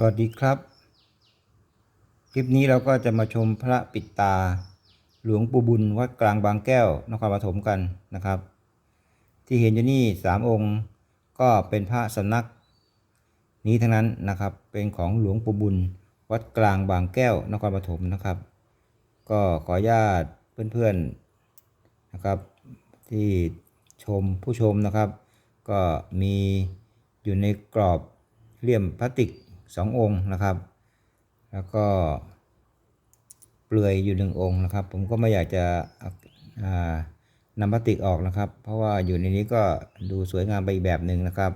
สวัสดีครับ คลิปนี้เราก็จะมาชมพระปิดตา หลวงปู่บุญวัดกลางบางแก้วนครปฐมกันนะครับ ที่เห็นอยู่นี่สามองค์ก็เป็นพระสำนัก นี้ทั้งนั้นนะครับเป็นของหลวงปู่บุญวัดกลางบางแก้วนครปฐมนะครับ ก็ขออนุญาตเพื่อนๆนะครับที่ชมผู้ชมนะครับ ก็มีอยู่ในกรอบเหลี่ยมพลาสติก สององค์นะครับ แล้วก็เปลือยอยู่หนึ่งองค์นะครับ ผมก็ไม่อยากจะนำพลาสติกออกนะครับ เพราะว่าอยู่ในนี้ก็ดูสวยงามไปอีกแบบหนึ่งนะครับ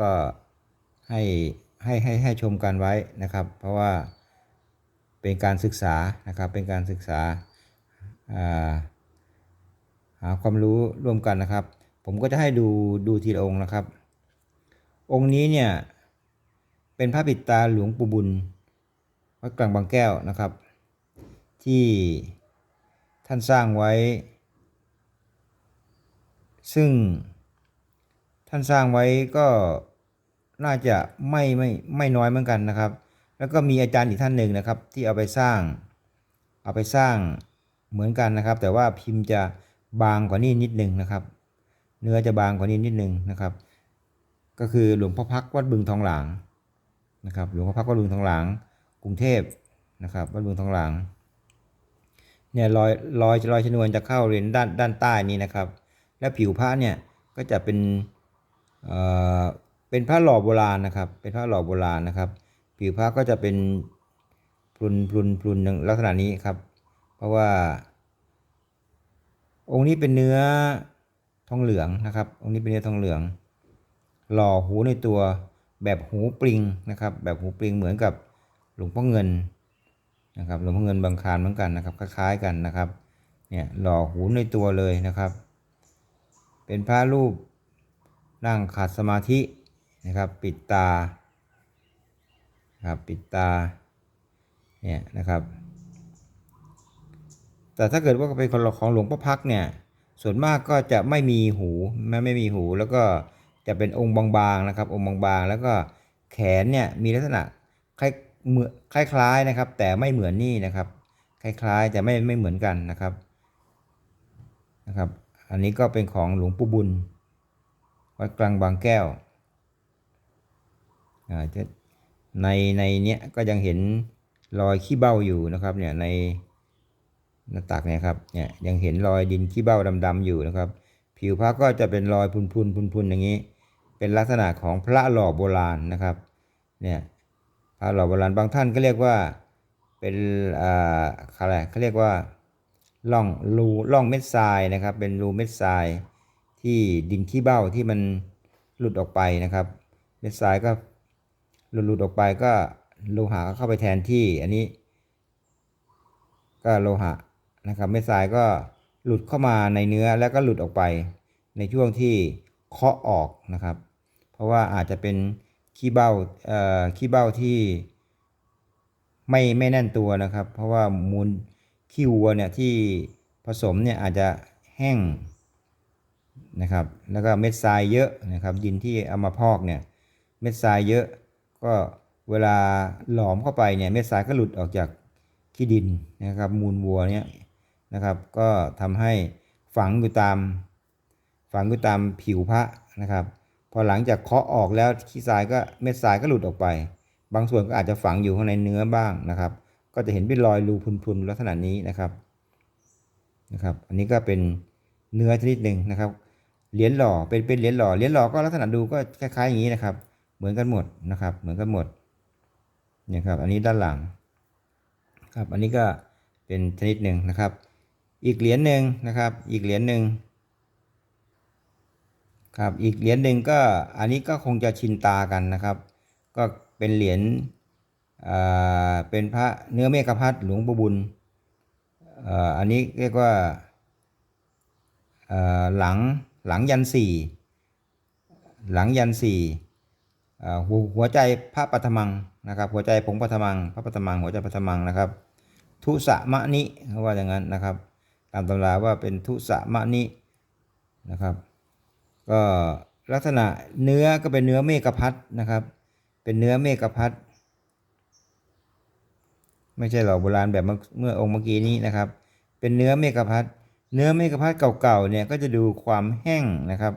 ก็ให้ให้ให้ให้ชมกันไว้นะครับ เพราะว่าเป็นการศึกษานะครับ เป็นการศึกษาอ่าหาความรู้ร่วมกันนะครับ ผมก็จะให้ดูดูทีละองค์นะครับ องค์นี้เนี่ย เป็นพระปิดตาหลวงปู่บุญวัดกลางบางแก้วนะครับ ที่ท่านสร้างไว้ ซึ่งท่านสร้างไว้ก็น่าจะไม่ไม่ไม่น้อยเหมือนกันนะครับ แล้วก็มีอาจารย์อีกท่านหนึ่งนะครับ ที่เอาไปสร้าง เอาไปสร้างเหมือนกันนะครับ แต่ว่าพิมพ์จะบางกว่านี้นิดนึงนะครับ เนื้อจะบางกว่านี้นิดนึงนะครับ ก็คือหลวงพ่อพักวัดบึงทองหลาง นะครับหลวงพ่อพักวัดบึงทองหลางกรุงเทพนะครับวัดบึงทองหลางเนี่ยรอยรอยรอยชนวนจะเข้าเรียนด้านด้านใต้นี้นะครับ และผิวพระเนี่ยก็จะเป็นเอ่อเป็นพระหล่อโบราณนะครับ เป็นพระหล่อโบราณนะครับ ผิวพระก็จะเป็นพรุนพรุนพรุนลักษณะนี้ครับ เพราะว่า องค์นี้เป็นเนื้อทองเหลืองนะครับ องค์นี้เป็นเนื้อทองเหลือง หล่อหูในตัว แบบหูปลิงนะครับ แบบหูปลิงเหมือนกับหลวงพ่อเงินนะครับหลวงพ่อเงินบางคานเหมือนกันนะครับคล้ายๆกันนะครับเนี่ยหล่อหูในตัวเลยนะครับ เป็นพระรูปนั่งขัดสมาธินะครับ ปิดตาครับปิดตาเนี่ยนะครับ แต่ถ้าเกิดว่าเป็นคนของหลวงพ่อพักเนี่ยส่วนมากก็จะไม่มีหูไม่ไม่มีหูแล้วก็ จะเป็นองค์บางๆนะครับ องค์บางๆ แล้วก็แขนเนี่ยมีลักษณะคล้ายเหมือนคล้ายๆนะครับ แต่ไม่เหมือนนี่นะครับ คล้ายๆแต่ไม่ไม่เหมือนกันนะครับนะครับ อันนี้ก็เป็นของหลวงปู่บุญ วัดกลางบางแก้วอ่าจะในในเนี้ยก็ยังเห็นรอยขี้เบ้าอยู่นะครับเนี่ยในหน้าตักเนี่ยครับเนี่ยยังเห็นรอยดินขี้เบ้าดำๆอยู่นะครับ ผิวพระก็จะเป็นรอยพุนพุนพุนพุนๆอย่างนี้ เป็นลักษณะของพระหล่อโบราณนะครับเนี่ยพระหล่อโบราณบางท่านก็เรียกว่าเป็นอ่าอะไรเขาเรียกว่าล่องรูล่องเม็ดทรายนะครับ เป็นรูเม็ดทรายที่ดินขี้เบ้าที่มันหลุดออกไปนะครับ เม็ดทรายก็หลุดหลุดออกไปก็โลหะก็เข้าไปแทนที่อันนี้ ก็โลหะนะครับ เม็ดทรายก็หลุดเข้ามาในเนื้อแล้วก็หลุดออกไป ในช่วงที่เคาะออกนะครับ ราะว่าอาจจะเป็นขี้เบ้าเอ่อขี้เบ้าที่ไม่ไม่แน่นตัวนะครับ เพราะว่ามูลขี้วัวเนี่ยที่ผสมเนี่ยอาจจะแห้งนะครับ แล้วก็เม็ดทรายเยอะนะครับ ดินที่เอามาพอกเนี่ยเม็ดทรายเยอะก็เวลาหลอมเข้าไปเนี่ยเม็ดทรายก็หลุดออกจากขี้ดินนะครับ มูลวัวเนี่ยนะครับ ก็ทำให้ฝังอยู่ตามฝังอยู่ตามผิวพระนะครับ พอหลังจากเคาะออกแล้วขี้ทรายก็เม็ดทรายก็หลุดออกไป บางส่วนก็อาจจะฝังอยู่ข้างในเนื้อบ้างนะครับ ก็จะเห็นเป็นรอยรูพุนๆลักษณะนี้นะครับนะครับ อันนี้ก็เป็นเนื้อชนิดหนึ่งนะครับ เหรียญหล่อเป็นเป็นเหรียญหล่อเหรียญหล่อก็ลักษณะดูก็คล้ายๆอย่างนี้นะครับ เหมือนกันหมดนะครับ เหมือนกันหมดเนี่ยครับ อันนี้ด้านหลังครับ อันนี้ก็เป็นชนิดหนึ่งนะครับ อีกเหรียญหนึ่งนะครับ อีกเหรียญหนึ่ง ครับอีกเหรียญหนึ่งก็อันนี้ก็คงจะชินตากันนะครับ ก็เป็นเหรียญอ่าเป็นพระเนื้อเมฆพัดหลวงปู่บุญอ่ออันนี้เรียกว่าอ่อหลังหลังยันสี่หลังยันสี่หัวหัวใจพระปัทมังนะครับ หัวใจผงปัทมัง พระปัทมัง หัวใจปัทมังนะครับ ทุสะมะนิเขาว่าอย่างนั้นนะครับ ตามตำราว่าเป็นทุสะมะนินะครับ ก็ลักษณะเนื้อก็เป็นเนื้อเมฆพัดนะครับ เป็นเนื้อเมฆพัดไม่ใช่หล่อโบราณแบบเมื่อองค์เมื่อกี้นี้นะครับ เป็นเนื้อเมกะพัดเนื้อเมกะพัดเก่าๆเนี่ยก็จะดูความแห้งนะครับ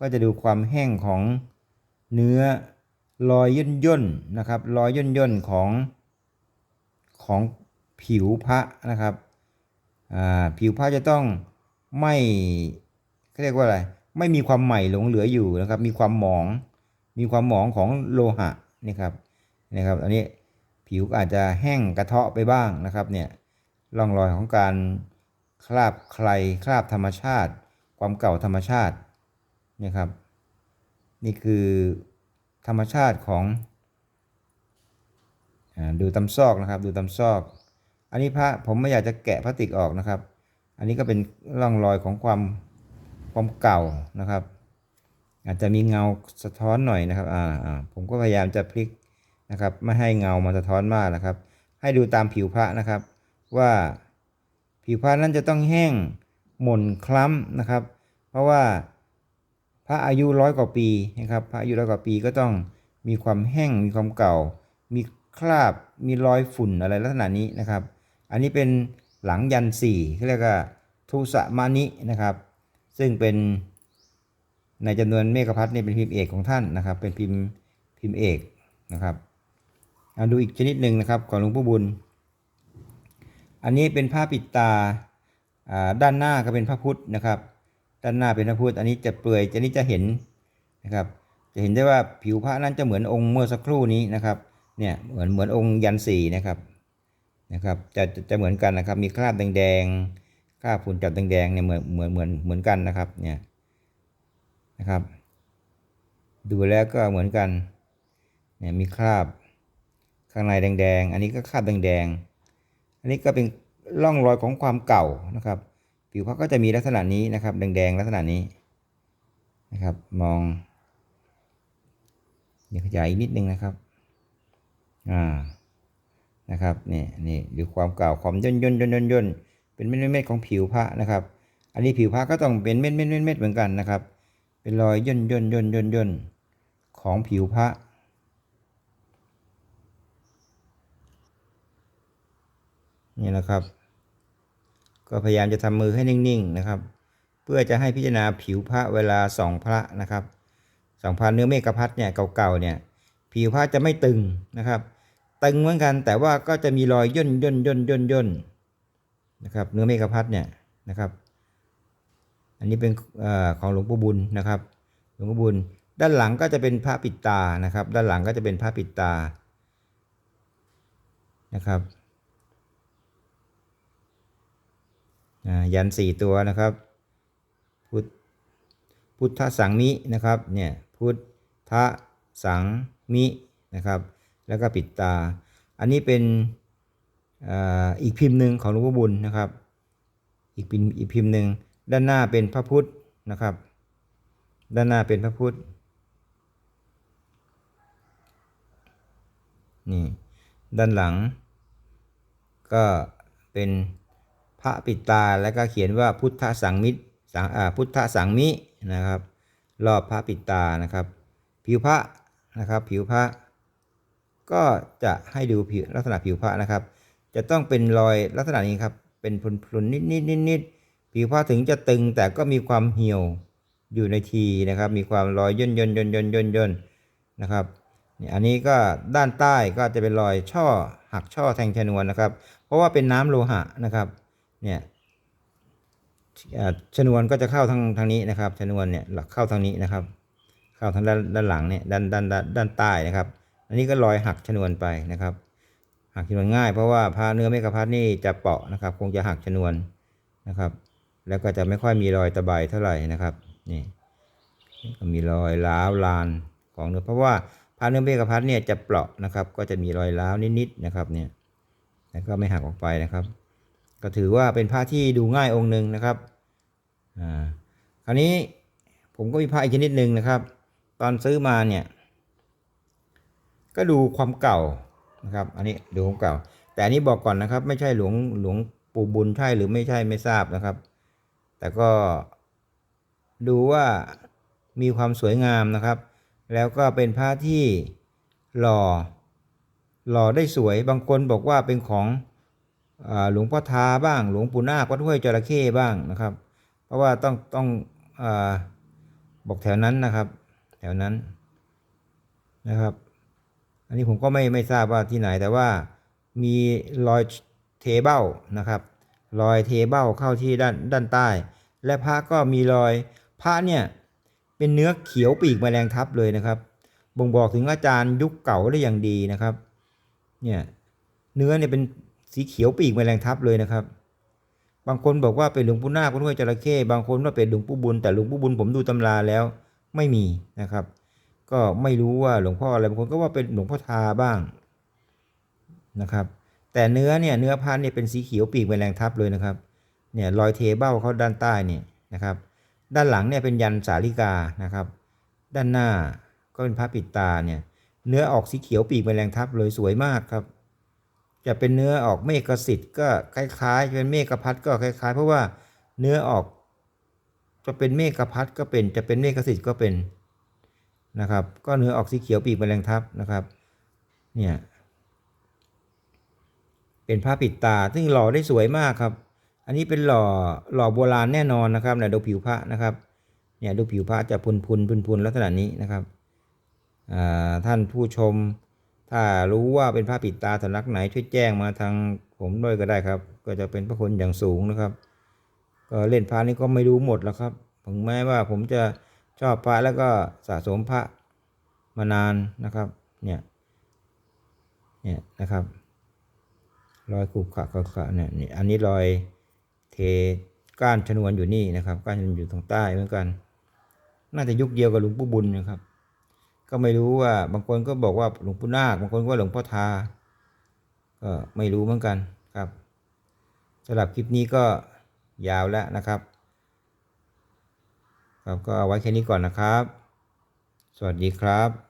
ก็จะดูความแห้งของเนื้อรอยย่นย่นๆนะครับ รอยย่นย่นๆของของผิวพระนะครับ ผิวพระจะต้องไม่เขาเรียกว่าอะไร ไม่มีความใหม่หลงเหลืออยู่นะครับ มีความหมอง มีความหมองของโลหะนี่ครับนะครับอันนี้ผิวอาจจะแห้งกระเทาะไปบ้างนะครับเนี่ยร่องรอยของการคราบใครคราบธรรมชาติ ความเก่าธรรมชาตินี่ครับ นี่คือธรรมชาติของอดูตำซอกนะครับ ดูตำซอก อันนี้พระผมไม่อยากจะแกะพลาสติกออกนะครับ อันนี้ก็เป็นร่องรอยของความ ความเก่านะครับ อาจจะมีเงาสะท้อนหน่อยนะครับอ่าอ่าผมก็พยายามจะพลิกนะครับ ไม่ให้เงามาสะท้อนมากนะครับ ให้ดูตามผิวพระนะครับ ว่าผิวพระนั้นจะต้องแห้งหม่นคล้ำนะครับ เพราะว่าพระอายุร้อยกว่าปีนะครับ พระอายุร้อยกว่าปีก็ต้องมีความแห้งมีความเก่า มีคราบมีรอยฝุ่นอะไรลักษณะนี้นะครับ อันนี้เป็นหลังยันสี่เขาเรียกว่าทุสมานินะครับ ซึ่งเป็นในจำนวนเมฆพัทนี่เป็นพิมพ์เอกของท่านนะครับ เป็นพิมพ์พิมพ์เอกนะครับเอาดูอีกชนิดหนึ่งนะครับของหลวงพ่อบุญ อันนี้เป็นผ้าปิดตาอ่าด้านหน้าก็เป็นพระพุทธนะครับ ด้านหน้าเป็นพระพุทธ อันนี้จะเปลือยอันนี้จะเห็นนะครับ จะเห็นได้ว่าผิวพระนั้นจะเหมือนองค์เมื่อสักครู่นี้นะครับเนี่ยเหมือนเหมือนองค์ยันสีนะครับนะครับ จะจะจะเหมือนกันนะครับ มีคราบแดงๆ คราบฝุ่นจับแดงๆเนี่ยเหมือนเหมือนเหมือนเหมือนกันนะครับเนี่ยนะครับ ดูแล้วก็เหมือนกันเนี่ยมีคราบข้างในแดงๆ อันนี้ก็คราบแดงๆ อันนี้ก็เป็นร่องรอยของความเก่านะครับ ผิวพรรณก็จะมีลักษณะนี้นะครับ แดงๆลักษณะนี้นะครับ มองเดี๋ยวขยายอีกนิดนึงนะครับอ่านะครับนี่นี่ดูความเก่าความย่นย่นย่นย่นย่น เป็นเม็ดเม็ดๆของผิวพระนะครับ อันนี้ผิวพระก็ต้องเป็นเม็ดเม็ดเม็ดเม็ดเหมือนกันนะครับ เป็นรอยย่นย่นย่นย่นย่นของผิวพระนี่นะครับ ก็พยายามจะทำมือให้นิ่งๆนะครับ เพื่อจะให้พิจารณาผิวพระเวลาส่องพระนะครับส่องพระเนื้อเมฆพัดเนี่ยเก่าๆเนี่ยผิวพระจะไม่ตึงนะครับ ตึงเหมือนกันแต่ว่าก็จะมีรอยย่นย่นย่นย่นย่น นะครับเนื้อเมฆพัดเนี่ยนะครับ อันนี้เป็นอของหลวงปู่บุญนะครับ หลวงปู่บุญ ด้านหลังก็จะเป็นพระปิดตานะครับ ด้านหลังก็จะเป็นพระปิดตานะครับยันสี่ตัวนะครับ พุทพุทธสังมินะครับเนี่ยพุทธสังมินะครับ แล้วก็ปิดตา อันนี้เป็น อีกพิมพ์หนึ่งของหลวงพ่อบุญนะครับ อีกพิมพ์อีกพิมพ์หนึ่งด้านหน้าเป็นพระพุทธนะครับ ด้านหน้าเป็นพระพุทธนี่ด้านหลัง ก็เป็นพระปิดตาแล้วก็เขียนว่าพุทธสังมิตรสังพุทธสังมินะครับ รอบพระปิดตานะครับ ผิวพระนะครับ ผิวพระ ก็จะให้ดูผิวลักษณะผิวพระนะครับ จะต้องเป็นรอยลักษณะนี้ครับ เป็นพลุนๆนิดนิดนิดนิดๆผิวพระถึงจะตึงแต่ก็มีความเหี่ยวอยู่ในทีนะครับ มีความรอยย่นย่นย่นย่นย่นย่นนะครับนี่อันนี้ก็ด้านใต้ก็จะเป็นรอยช่อหักช่อแทงชนวนนะครับ เพราะว่าเป็นน้ำโลหะนะครับเนี่ยอ่าชนวนก็จะเข้าทางทางนี้นะครับ ชนวนเนี่ยหลักเข้าทางนี้นะครับ เข้าทางด้านด้านหลังเนี่ยด้านด้านด้านด้านใต้นะครับ อันนี้ก็รอยหักชนวนไปนะครับ หักชนวนง่ายเพราะว่าพาเนื้อเมฆพัดนี่จะเปาะนะครับ คงจะหักชนวนนะครับ แล้วก็จะไม่ค่อยมีรอยตะไบเท่าไหร่นะครับนี่ก็มีรอยร้าวลานของเนื้อเพราะว่าพาเนื้อเมฆพัดเนี่ยจะเปราะนะครับ ก็จะมีรอยร้าวนิดๆนะครับเนี่ยแล้วก็ไม่หักออกไปนะครับ ก็ถือว่าเป็นผ้าที่ดูง่ายองค์หนึ่งนะครับอ่าคราวนี้ผมก็มีผ้าอีกชนิดหนึ่งนะครับ ตอนซื้อมาเนี่ยก็ดูความเก่า นะครับ อันนี้ดูความเก่า แต่อันนี้บอกก่อนนะครับ ไม่ใช่หลวงหลวงปู่บุญใช่หรือไม่ใช่ไม่ทราบนะครับ แต่ก็ดูว่ามีความสวยงามนะครับ แล้วก็เป็นพระที่หล่อหล่อได้สวยบางคนบอกว่าเป็นของอหลวงพ่อทาบ้าง หลวงปู่นาควัดห้วยจระเข้บ้างนะครับ เพราะว่าต้องต้องอบอกแถวนั้นนะครับ แถวนั้นนะครับ อันนี้ผมก็ไม่ไม่ทราบว่าที่ไหนแต่ว่ามีรอยเทเบ้านะครับ รอยเทเบ้าเข้าที่ด้านด้านใต้ และพระก็มีรอยพระเนี่ยเป็นเนื้อเขียวปีกแมลงทับเลยนะครับบ่งบอกถึงอาจารย์ยุคเก่าได้อย่างดีนะครับ เนี่ยเนื้อเนี่ยเป็นสีเขียวปีกแมลงทับเลยนะครับ บางคนบอกว่าเป็นหลวงปู่นาควัดห้วยจระเข้บางคนว่าเป็นหลวงปู่บุญแต่หลวงปู่บุญผมดูตำราแล้วไม่มีนะครับ ก็ไม่รู้ว่าหลวงพ่ออะไรบางคนก็ว่าเป็นหลวงพ่อทาบ้างนะครับ แต่เนื้อเนี่ยเนื้อพันเนี่ยเป็นสีเขียวปีกแมลงทับเลยนะครับเนี่ยรอยเทเบ้าเขาด้านใต้เนี่ยนะครับ ด้านหลังเนี่ยเป็นยันสาลิกานะครับ ด้านหน้าก็เป็นพระปิดตาเนี่ยเนื้อออกสีเขียวปีกแมลงทับเลยสวยมากครับ จะเป็นเนื้อออกเมฆสิทธิ์ก็คล้ายๆเป็นเมฆพัดก็คล้าย ๆ เพราะว่าเนื้อออกจะเป็นเมฆพัดก็เป็นจะเป็นเมฆสิทธิ์ก็เป็น นะครับ ก็เนื้อออกสีเขียวปีกแมลงทับนะครับ เนี่ย เป็นผ้าปิดตา ซึ่งหล่อได้สวยมากครับ อันนี้เป็นหล่อหล่อโบราณแน่นอนนะครับเนี่ยดูผิวพระนะครับ เนี่ยดูผิวพระจะพุนพุนพุนพุนลักษณะนี้นะครับท่านผู้ชม ถ้ารู้ว่าเป็นผ้าปิดตาสำนักไหนช่วยแจ้งมาทางผมด้วยก็ได้ครับ ก็จะเป็นพระคุณอย่างสูงนะครับก็เล่นพระนี่ก็ไม่รู้หมดแล้วครับถึงแม้ว่าผมจะ ชอบพระแล้วก็สะสมพระมานานนะครับเนี่ยเนี่ยนะครับ รอยขรุขะขรุขะเนี่ยนี่อันนี้รอยเทก้านชนวนอยู่นี่นะครับก้านชนวนอยู่ทางใต้เหมือนกัน น่าจะยุคเดียวกับหลวงปู่บุญนะครับ ก็ไม่รู้ว่าบางคนก็บอกว่าหลวงปู่นาคบางคนก็ว่าหลวงพ่อทาก็ไม่รู้เหมือนกันครับสำหรับคลิปนี้ก็ยาวแล้วนะครับ ครับก็เอาไว้แค่นี้ก่อนนะครับ สวัสดีครับ